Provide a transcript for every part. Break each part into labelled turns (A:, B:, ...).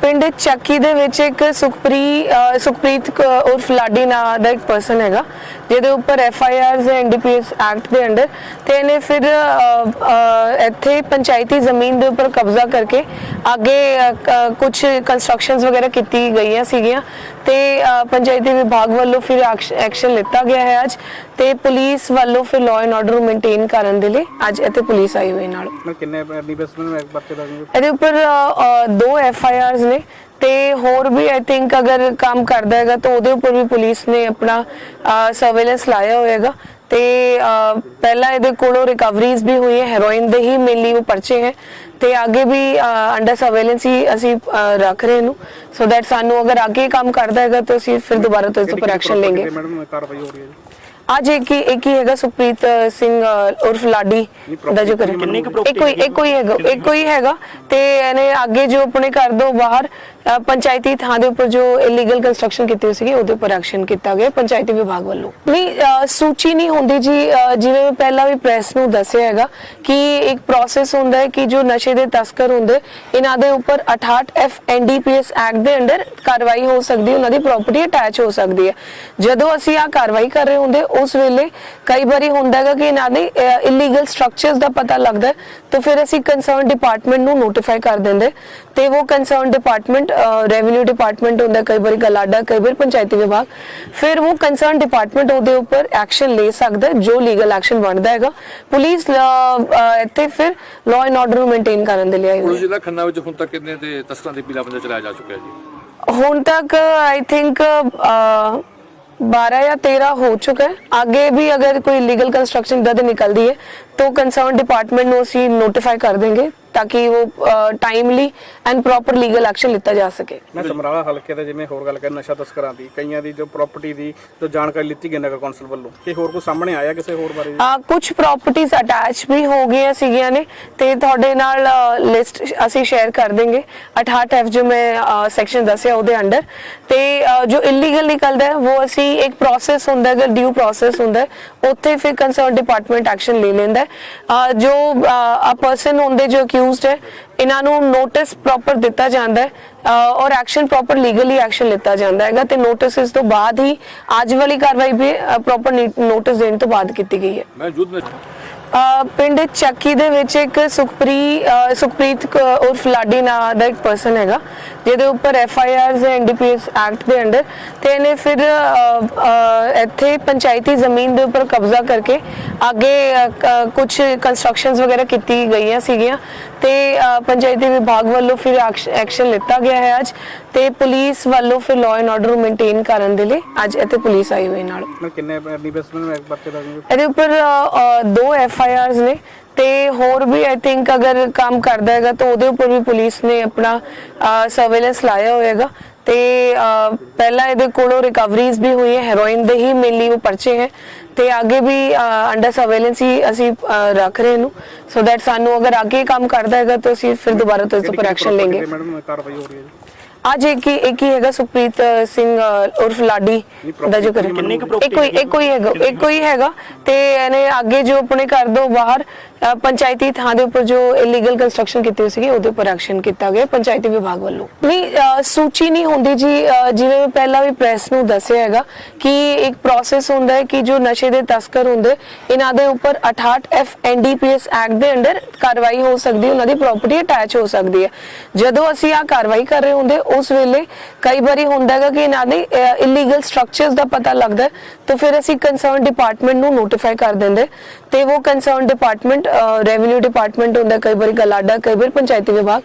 A: ਪਿੰਡ ਚੱਕੀ ਦੇ ਵਿੱਚ ਇੱਕ ਸੁਖਪ੍ਰੀ ਸੁਖਪ੍ਰੀਤ ਉਰਫ ਲਾਡੀ ਨਾਂ ਦਾ ਇੱਕ ਪਰਸਨ ਹੈਗਾ, ਜਿਹਦੇ ਉੱਪਰ F I Rs NDPS act ਦੇ ਅੰਡਰ ਤੇ ਇਹਨੇ ਫਿਰ ਇੱਥੇ ਪੰਚਾਇਤੀ ਜ਼ਮੀਨ ਦੇ ਉੱਪਰ ਕਬਜ਼ਾ ਕਰਕੇ ਅੱਗੇ ਕੁਝ ਕੰਸਟਰਕਸ਼ਨਸ ਵਗੈਰਾ ਕੀਤੀ ਗਈਆਂ ਸੀਗੀਆਂ। ਤੇ ਪੰਚਾਇਤੀ ਵਿਭਾਗ ਵੱਲੋਂ ਫਿਰ ਐਕਸ਼ਨ ਲਿੱਤਾ ਗਿਆ ਹੈ ਅੱਜ ਤੇ ਪੁਲਿਸ ਵੱਲੋਂ ਫਿਰ ਲਾਅ ਐਂਡ ਆਰਡਰ ਮੇਨਟੇਨ ਕਰਨ ਦੇ ਲਈ ਅੱਜ ਇੱਥੇ ਪੁਲਿਸ ਆਈ ਹੋਈ ਨਾਲ।
B: ਕਿੰਨੇ ਬੱਚੇ ਦਾ
A: ਇਹਦੇ ਉੱਪਰ ਦੋ ਐਫ ਆਈ ਆਰਸ ਨੇ ਤੇ ਹੋਰ ਵੀ ਆਈ ਥਿੰਕ ਅਗਰ ਕੰਮ ਕਰਦਾ ਹੈਗਾ ਤਾਂ ਉਹਦੇ ਉੱਪਰ ਵੀ ਪੁਲਿਸ ਨੇ ਆਪਣਾ ਸਰਵੇਲੈਂਸ ਲਾਇਆ ਹੋਏਗਾ। ਤੇ ਪਹਿਲਾਂ ਇਹਦੇ ਕੋਲੋਂ ਰਿਕਵਰੀਜ਼ ਵੀ ਹੋਈ ਹੈ ਹੈਰੋਇਨ ਦੇ ਹੀ ਮੇਨਲੀ ਉਹ ਪਰਚੇ ਹੈ। ਤੇ ਅੱਗੇ ਵੀ ਅੰਡਰ ਸਰਵੇਲੈਂਸ ਹੀ ਅਸੀਂ ਰੱਖ ਰਹੇ ਨੂੰ ਸੋ ਦੈਟ ਸਾਨੂੰ ਅਗਰ ਅੱਗੇ ਕੰਮ ਕਰਦਾ ਹੈਗਾ ਤਾਂ ਅਸੀਂ ਫਿਰ ਦੁਬਾਰਾ ਤੋਂ ਇਸ ਉੱਪਰ ਐਕਸ਼ਨ ਲਵਾਂਗੇ
B: ਮੈਡਮ ਕਾਰਵਾਈ ਹੋ ਰਹੀ ਹੈ ਜੀ?
A: ਅੱਜ ਇੱਕ ਹੀ ਇੱਕ ਹੀ ਹੈਗਾ ਸੁਪ੍ਰੀਤ ਸਿੰਘ ਉਰਫ ਲਾਡੀ ਦਾ ਜੋ ਕਰੇ ਇੱਕ ਕੋਈ ਇੱਕ ਕੋਈ ਹੈਗਾ ਇੱਕ ਕੋਈ ਹੈਗਾ। ਤੇ ਇਹਨੇ ਅੱਗੇ ਜੋ ਆਪਣੇ ਘਰ ਤੋਂ ਬਾਹਰ ਪੰਚਾਇਤੀ ਥਾਂ ਦੇ ਉੱਪਰ ਜੋ ਇਲੀਗਲ ਕੰਸਟਰਕਸ਼ਨ ਕੀਤੀ ਹੋਈ ਸੀਗੀ ਉਹਦੇ ਉੱਪਰ ਐਕਸ਼ਨ ਕੀਤਾ ਗਿਆ ਪੰਚਾਇਤੀ ਵਿਭਾਗ ਵੱਲੋਂ। ਨਹੀਂ ਸੂਚੀ ਨਹੀਂ ਹੁੰਦੀ ਜੀ ਜਿਵੇਂ ਮੈਂ ਪਹਿਲਾਂ ਵੀ ਪ੍ਰੈਸ ਨੂੰ ਦੱਸਿਆ ਹੈਗਾ ਕਿ ਇੱਕ ਪ੍ਰੋਸੈਸ ਹੁੰਦਾ ਹੈ ਕਿ ਜੋ ਨਸ਼ੇ ਦੇ ਤਸਕਰ ਹੁੰਦੇ ਇਹਨਾਂ ਦੇ ਉੱਪਰ 68 ਐਫ ਐਨਡੀਪੀਐਸ ਐਕਟ ਦੇ ਅੰਡਰ ਕਾਰਵਾਈ ਹੋ ਸਕਦੀ ਹੈ ਉਹਨਾਂ ਦੀ ਪ੍ਰਾਪਰਟੀ ਅਟੈਚ ਹੋ ਸਕਦੀ ਹੈ। ਜਦੋਂ ਅਸੀਂ ਆ ਕਾਰਵਾਈ ਕਰ ਰਹੇ ਹੁੰਦੇ ਉਸ ਵੇਲੇ ਕਈ ਵਾਰੀ ਹੁੰਦਾ ਹੈਗਾ ਕਿ ਇਹਨਾਂ ਦੇ ਇਲੀਗਲ ਸਟਰਕਚਰਸ ਦਾ ਪਤਾ ਲੱਗਦਾ ਹੈ, ਤਾਂ ਫਿਰ ਅਸੀਂ ਕੰਸਰਨ ਡਿਪਾਰਟਮੈਂਟ ਨੂੰ ਨੋਟੀਫਾਈ ਕਰ ਦਿੰਦੇ। ਤੇ ਉਹ ਕੰਸਰਨ ਡਿਪਾਰਟਮੈਂਟ ਰੈਵਨਿਊ ਡਿਪਾਰਟਮੈਂਟ ਹੁੰਦਾ ਕਈ ਵਾਰੀ ਗਲਾਡਾ ਕਈ ਵਾਰੀ ਪੰਚਾਇਤੀ ਵਿਭਾਗ। ਫਿਰ ਉਹ ਕੰਸਰਨ ਡਿਪਾਰਟਮੈਂਟ ਉਹਦੇ ਉੱਪਰ ਐਕਸ਼ਨ ਲੈ ਸਕਦਾ ਜੋ ਲੀਗਲ ਐਕਸ਼ਨ ਬਣਦਾ ਹੈਗਾ। ਪੁਲਿਸ ਇੱਥੇ ਫਿਰ ਲਾਅ ਐਂਡ ਆਰਡਰ ਨੂੰ ਮੇਨਟੇਨ ਕਰਨ ਦੇ ਲਈ ਆਈ ਹੋਈ ਹੈ।
C: ਜ਼ਿਲ੍ਹਾ ਖੰਨਾ ਵਿੱਚ ਹੁਣ ਤੱਕ ਕਿੰਨੇ ਤੇ ਤਸਕਰਾਂ ਦੇ ਪੀਲਾ ਬੰਦਾ ਚਲਾਇਆ ਜਾ ਚੁੱਕਿਆ ਜੀ?
A: ਹੁਣ ਤੱਕ ਆਈ ਥਿੰਕ 12 या 13 ਹੋ ਚੁੱਕਾ ਹੈ। ਅੱਗੇ ਵੀ ਅਗਰ ਕੋਈ ਲੀਗਲ ਕੰਸਟਰਕਸ਼ਨ ਦਦ ਨਿਕਲਦੀ ਹੈ ਤਾਂ ਕੰਸਰਨ ਡਿਪਾਰਟਮੈਂਟ ਨੂੰ ਅਸੀਂ ਨੋਟੀਫਾਈ ਕਰ ਦੇंगे ਤਾਕਿ ਉਹ timely and proper legal action ਲਿੱਤਾ ਜਾ ਸਕੇ।
B: ਮੈਂ ਸਮਰਾਲਾ ਹਲਕੇ ਦੇ ਜਿਵੇਂ ਹੋਰ ਗੱਲ ਕਰ ਨਸ਼ਾ ਤਸਕਰਾਂ ਦੀ ਕਈਆਂ ਦੀ ਜੋ ਪ੍ਰਾਪਰਟੀ ਦੀ ਜੋ ਜਾਣਕਾਰੀ ਲਿੱਤੀ ਗਈ ਨਗਰ ਕੌਂਸਲ ਵੱਲੋਂ। ਕਿ ਹੋਰ ਕੋਈ ਸਾਹਮਣੇ ਆਇਆ ਕਿਸੇ ਹੋਰ ਬਾਰੇ?
A: ਆ ਕੁਝ ਪ੍ਰਾਪਰਟੀਆਂ ਅਟੈਚ ਵੀ ਹੋ ਗਈਆਂ ਸੀਗੀਆਂ ਨੇ ਤੇ ਤੁਹਾਡੇ ਨਾਲ ਲਿਸਟ ਅਸੀਂ ਸ਼ੇਅਰ ਕਰ ਦੇंगे 68 ਐਫ ਜੋ ਮੈਂ ਸੈਕਸ਼ਨ ਦੱਸਿਆ ਉਹਦੇ ਅੰਡਰ ਤੇ ਜੋ ਇਲੀਗਲ ਨਿਕਲਦਾ ਹੈ ਉਹ ਅਸੀਂ ਇੱਕ ਪ੍ਰੋਸੈਸ ਹੁੰਦਾ ਹੈ ਡਿਊ ਪ੍ਰੋਸੈਸ ਹੁੰਦਾ ਉੱਥੇ ਫਿਰ ਕੰਸਰਨ ਡਿਪਾਰਟਮੈਂਟ ਐਕਸ਼ਨ ਲੈ ਲੈਂਦਾ ਜੋ ਆ ਪਰਸਨ ਹੁੰਦੇ ਜੋ ਅਕਿਊਜ਼ਡ ਹੈ। ਇਹਨਾਂ ਨੂੰ ਨੋਟਿਸ ਪ੍ਰੋਪਰ ਦਿੱਤਾ ਜਾਂਦਾ ਹੈ ਔਰ ਐਕਸ਼ਨ ਪ੍ਰੋਪਰ ਲੀਗਲੀ ਐਕਸ਼ਨ ਲਿੱਤਾ ਜਾਂਦਾ ਹੈਗਾ ਤੇ ਨੋਟਿਸ ਇਸ ਤੋਂ ਬਾਅਦ ਹੀ ਅੱਜ ਵਾਲੀ ਕਾਰਵਾਈ ਵੀ ਪ੍ਰੋਪਰ ਨੋਟਿਸ ਦੇਣ ਤੋਂ ਬਾਅਦ ਕੀਤੀ ਗਈ ਹੈ।
C: ਮੈਂ
A: ਅ, ਪਿੰਡ ਚੱਕੀ ਦੇ ਵਿੱਚ ਇੱਕ ਸੁਖਪ੍ਰੀ ਸੁਖਪ੍ਰੀਤ ਕ- ਉਰਫ ਲਾਡੀ ਨਾਂ ਦਾ ਇੱਕ ਪਰਸਨ ਹੈਗਾ। ਜਿਹਦੇ ਉੱਪਰ F I Rs NDPS act ਦੇ ਅੰਡਰ ਤੇ ਇਹਨੇ ਫਿਰ ਇੱਥੇ ਪੰਚਾਇਤੀ ਜ਼ਮੀਨ ਦੇ ਉੱਪਰ ਕਬਜ਼ਾ ਕਰਕੇ ਅੱਗੇ ਕੁਝ ਕੰਸਟਰਕਸ਼ਨਸ ਵਗੈਰਾ ਕੀਤੀ ਗਈਆਂ ਸੀਗੀਆਂ ਤੇ ਪੰਚਾਇਤੀ ਵਿਭਾਗ ਵੱਲੋਂ ਫਿਰ ਐਕਸ਼ਨ ਲਿੱਤਾ ਗਿਆ ਹੈ ਅੱਜ ਤੇ ਪੁਲਿਸ ਵੱਲੋਂ ਫਿਰ ਲਾਅ ਐਂਡ ਆਰਡਰ ਮੇਨਟੇਨ ਕਰਨ ਦੇ ਲਈ ਅੱਜ ਇੱਥੇ ਪੁਲਿਸ ਆਈ ਹੋਈ ਨਾਲ।
B: ਕਿੰਨੇ ਨੂੰ ਇੱਕ ਬੱਚੇ ਦਾ?
A: ਇਹਦੇ ਉੱਪਰ ਦੋ ਐਫ ਆਈ ਆਰਸ ਨੇ ਤੇ ਹੋਰ ਵੀ ਆਈ ਥਿੰਕ ਅਗਰ ਕੰਮ ਕਰਦਾ ਹੈਗਾ ਤਾਂ ਉਹਦੇ ਉੱਪਰ ਵੀ ਪੁਲਿਸ ਨੇ ਆਪਣਾ ਸਰਵੇਲੈਂਸ ਲਾਇਆ ਹੋਏਗਾ। ਤੇ ਪਹਿਲਾਂ ਇਹਦੇ ਕੋਲੋਂ ਰਿਕਵਰੀਜ਼ ਵੀ ਹੋਈ ਹੈ ਹੈਰੋਇਨ ਦੇ ਹੀ ਮੇਨਲੀ ਉਹ ਪਰਚੇ ਹੈ। ਤੇ ਅੱਗੇ ਵੀ ਅੰਡਰ ਸਰਵੇਲੈਂਸ ਹੀ ਅਸੀਂ ਰੱਖ ਰਹੇ ਨੂੰ। ਸੋ ਦੈਟ ਸਾਨੂੰ ਅਗਰ ਅੱਗੇ ਕੰਮ ਕਰਦਾ ਹੈਗਾ ਤਾਂ ਅਸੀਂ ਫਿਰ ਦੁਬਾਰਾ ਤੋਂ ਇਸ ਉੱਪਰ ਐਕਸ਼ਨ ਲਵਾਂਗੇ
B: ਮੈਡਮ ਕਾਰਵਾਈ ਹੋ ਰਹੀ ਹੈ
A: ਅੱਜ ਇੱਕ ਹੀ ਇੱਕ ਹੀ ਹੈਗਾ ਸੁਪ੍ਰੀਤ ਸਿੰਘ ਉਰਫ ਲਾਡੀ ਦਾ ਜੋ ਕਰੇ ਇੱਕ ਕੋਈ ਇੱਕ ਕੋਈ ਹੈਗਾ ਇੱਕ ਕੋਈ ਹੈਗਾ ਤੇ ਇਹਨੇ ਅੱਗੇ ਜੋ ਆਪਣੇ ਘਰ ਤੋਂ ਬਾਹਰ ਪੰਚਾਇਤੀ ਥਾਂ ਦੇ ਉੱਪਰ ਜੋ ਇਲੀਗਲ ਕੰਸਟਰਕਸ਼ਨ ਕੀਤੀ ਹੋਈ ਸੀਗੀ ਉਹਦੇ ਉੱਪਰ ਐਕਸ਼ਨ ਕੀਤਾ ਗਿਆ ਪੰਚਾਇਤੀ ਵਿਭਾਗ ਵੱਲੋਂ। ਨਹੀਂ ਸੂਚੀ ਨਹੀਂ ਹੁੰਦੀ ਜੀ ਜਿਵੇਂ ਮੈਂ ਪਹਿਲਾਂ ਵੀ ਪ੍ਰੈਸ ਨੂੰ ਦੱਸਿਆ ਹੈਗਾ ਕਿ ਇੱਕ ਪ੍ਰੋਸੈਸ ਹੁੰਦਾ ਹੈ ਕਿ ਜੋ ਨਸ਼ੇ ਦੇ ਤਸਕਰ ਹੁੰਦੇ ਇਹਨਾਂ ਦੇ ਉੱਪਰ 68 ਐਫ ਐਨਡੀਪੀਐਸ ਐਕਟ ਦੇ ਅੰਡਰ ਕਾਰਵਾਈ ਹੋ ਸਕਦੀ ਹੈ ਉਹਨਾਂ ਦੀ ਪ੍ਰਾਪਰਟੀ ਅਟੈਚ ਹੋ ਸਕਦੀ ਹੈ। ਜਦੋਂ ਅਸੀਂ ਆ ਕਾਰਵਾਈ ਕਰ ਰਹੇ ਹੁੰਦੇ ਉਸ ਵੇਲੇ ਕਈ ਵਾਰੀ ਹੁੰਦਾ ਹੈਗਾ ਕਿ ਇਹਨਾਂ ਦੇ ਇਲੀਗਲ ਸਟਰਕਚਰਸ ਦਾ ਪਤਾ ਲੱਗਦਾ ਤਾਂ ਫਿਰ ਅਸੀਂ ਕੰਸਰਨ ਡਿਪਾਰਟਮੈਂਟ ਨੂੰ ਨੋਟੀਫਾਈ ਕਰ ਦਿੰਦੇ ਤੇ ਉਹ ਕੰਸਰਨ ਡਿਪਾਰਟਮੈਂਟ ਰੈਵਨਿਊ ਡਿਪਾਰਟਮੈਂਟ ਹੁੰਦਾ ਕਈ ਵਾਰੀ ਗਲਾਡਾ ਕਈ ਵਾਰੀ ਪੰਚਾਇਤੀ ਵਿਭਾਗ।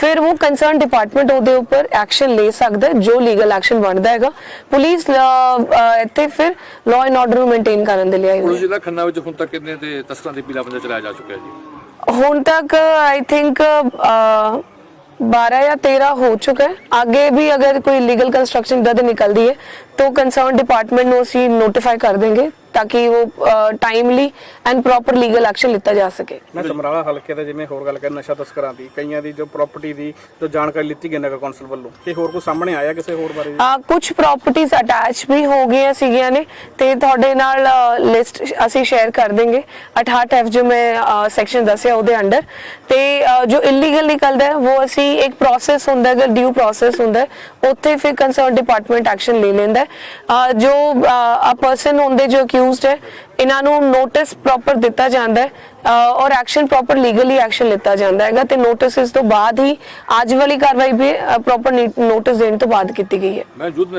A: ਫਿਰ ਉਹ ਕੰਸਰਨ ਡਿਪਾਰਟਮੈਂਟ ਉਹਦੇ ਉੱਪਰ ਐਕਸ਼ਨ ਲੈ ਸਕਦਾ ਜੋ ਲੀਗਲ ਐਕਸ਼ਨ ਬਣਦਾ ਹੈਗਾ। ਪੁਲਿਸ ਇੱਥੇ ਫਿਰ ਲਾਅ ਐਂਡ ਆਰਡਰ ਨੂੰ ਮੇਨਟੇਨ ਕਰਨ ਦੇ ਲਈ ਆਈ ਹੋਈ ਹੈ।
C: ਜ਼ਿਲ੍ਹਾ ਖੰਨਾ ਵਿੱਚ ਹੁਣ ਤੱਕ ਕਿੰਨੇ ਤੇ ਤਸਕਰਾਂ ਦੇ ਪੀਲਾ ਬੰਦਾ ਚਲਾਇਆ ਜਾ ਚੁੱਕਿਆ ਜੀ?
A: ਹੁਣ ਤੱਕ ਆਈ ਥਿੰਕ 12 या 13 ਹੋ ਚੁੱਕਾ ਹੈ ਅੱਗੇ ਵੀ ਅਗਰ ਕੋਈ ਲੀਗਲ ਕੰਸਟਰਕਸ਼ਨ ਦਦ ਨਿਕਲਦੀ ਹੈ ਤਾਂ ਕੰਸਰਨ ਡਿਪਾਰਟਮੈਂਟ ਨੂੰ ਅਸੀਂ ਨੋਟੀਫਾਈ ਕਰ ਦੇंगे ਤਾਂ ਕਿ ਉਹ timely and proper legal action ਲਿੱਤਾ ਜਾ ਸਕੇ।
B: ਮੈਂ ਸਮਰਾਲਾ ਹਲਕੇ ਦੇ ਜਿਵੇਂ ਹੋਰ ਗੱਲ ਕਰ ਨਸ਼ਾ ਤਸਕਰਾਂ ਦੀ ਕਈਆਂ ਦੀ ਜੋ ਪ੍ਰਾਪਰਟੀ ਦੀ ਜੋ ਜਾਣਕਾਰੀ ਲਿੱਤੀ ਗਈ ਨਗਰ ਕੌਂਸਲ ਵੱਲੋਂ। ਇਹ ਹੋਰ ਕੋਈ ਸਾਹਮਣੇ ਆਇਆ ਕਿਸੇ ਹੋਰ ਬਾਰੇ?
A: ਆ ਕੁਝ ਪ੍ਰਾਪਰਟੀਆਂ ਅਟੈਚ ਵੀ ਹੋ ਗਈਆਂ ਸੀਗੀਆਂ ਨੇ ਤੇ ਤੁਹਾਡੇ ਨਾਲ ਲਿਸਟ ਅਸੀਂ ਸ਼ੇਅਰ ਕਰ ਦੇਂਗੇ। 68 ਐਫ ਜੋ ਮੈਂ ਸੈਕਸ਼ਨ ਦੱਸਿਆ ਉਹਦੇ ਅੰਡਰ ਤੇ ਜੋ ਇਲੀਗਲ ਨਿਕਲਦਾ ਹੈ ਉਹ ਅਸੀਂ ਇੱਕ ਪ੍ਰੋਸੈਸ ਹੁੰਦਾ ਹੈ ਡਿਊ ਪ੍ਰੋਸੈਸ ਹੁੰਦਾ ਹੈ ਉੱਥੇ ਫਿਰ ਕੰਸਰਨ ਡਿਪਾਰਟਮੈਂਟ ਐਕਸ਼ਨ ਲੈ ਲੈਂਦਾ ਹੈ ਜੋ ਆ ਪਰਸਨ ਹੁੰਦੇ ਜੋ ਅਕਿਊਜ਼ਡ ਹੈ, ਇਹਨਾਂ ਨੂੰ ਨੋਟਿਸ ਪ੍ਰੋਪਰ ਦਿੱਤਾ ਜਾਂਦਾ ਹੈ ਔਰ ਐਕਸ਼ਨ ਪ੍ਰੋਪਰ ਲੀਗਲੀ ਐਕਸ਼ਨ ਲਿੱਤਾ ਜਾਂਦਾ ਹੈਗਾ ਤੇ ਨੋਟਿਸ ਤੋਂ ਬਾਅਦ ਹੀ ਅੱਜ ਵਾਲੀ ਕਾਰਵਾਈ ਵੀ ਪ੍ਰੋਪਰ ਨੋਟਿਸ ਦੇਣ ਤੋਂ ਬਾਅਦ ਕੀਤੀ ਗਈ ਹੈ।